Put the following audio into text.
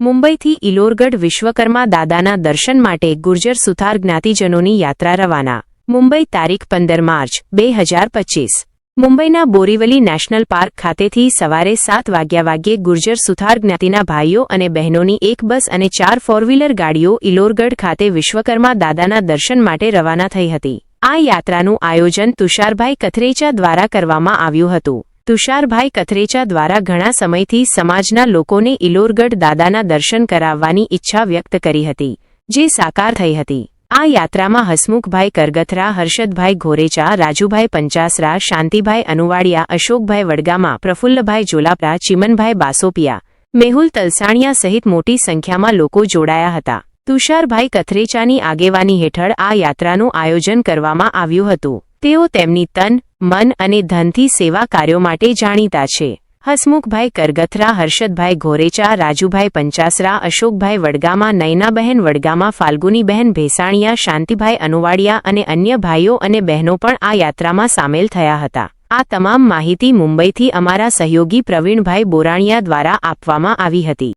મુંબઈથી ઇલોરગઢ વિશ્વકર્મા દાદાના દર્શન માટે ગુર્જર સુથાર જ્ઞાતિજનોની યાત્રા રવાના. મુંબઈ તારીખ પંદર માર્ચ, બે હજાર પચીસ. મુંબઈના બોરીવલી નેશનલ પાર્ક ખાતેથી સવારે સાત વાગ્યા વાગ્યે ગુર્જર સુથાર જ્ઞાતિના ભાઈઓ અને બહેનોની એક બસ અને ચાર ફોર વ્હીલર ગાડીઓ ઇલોરગઢ ખાતે વિશ્વકર્મા દાદાના દર્શન માટે રવાના થઈ હતી. આ યાત્રાનું આયોજન તુષારભાઈ કથરેચા દ્વારા કરવામાં આવ્યું હતું. તુષારભાઈ કથરેચા દ્વારા ઘણા સમયથી સમાજના લોકોને ઇલોરગઢ દાદાના દર્શન કરાવવાની ઈચ્છા વ્યક્ત કરી હતી, જે સાકાર થઈ હતી. આ યાત્રામાં હસમુખભાઈ કરગથરા, હર્ષદભાઈ ઘોરેચા, રાજુભાઈ પંચાસરા, શાંતિભાઈ અનુવાડિયા, અશોકભાઈ વડગામા, પ્રફુલ્લભાઈ જોલાપરા, ચિમનભાઈ બાસોપિયા, મેહુલ તલસાણિયા સહિત મોટી સંખ્યામાં લોકો જોડાયા હતા. તુષારભાઈ કથરેચાની આગેવાની હેઠળ આ યાત્રાનું આયોજન કરવામાં આવ્યું હતું. તેઓ તેમની તન મન અને ધનથી સેવા કાર્યો માટે જાણીતા છે. હસમુખભાઈ કરગથરા, હર્ષદભાઈ ઘોરેચા, રાજુભાઈ પંચાસરા, અશોકભાઈ વડગામા, નયનાબહેન વડગામા, ફાલ્ગુનીબહેન ભેસાણિયા, શાંતિભાઈ અનુવાડિયા અને અન્ય ભાઈઓ અને બહેનો પણ આ યાત્રામાં સામેલ થયા હતા. આ તમામ માહિતી મુંબઈથી અમારા સહયોગી પ્રવીણભાઈ બોરાણિયા દ્વારા આપવામાં આવી હતી.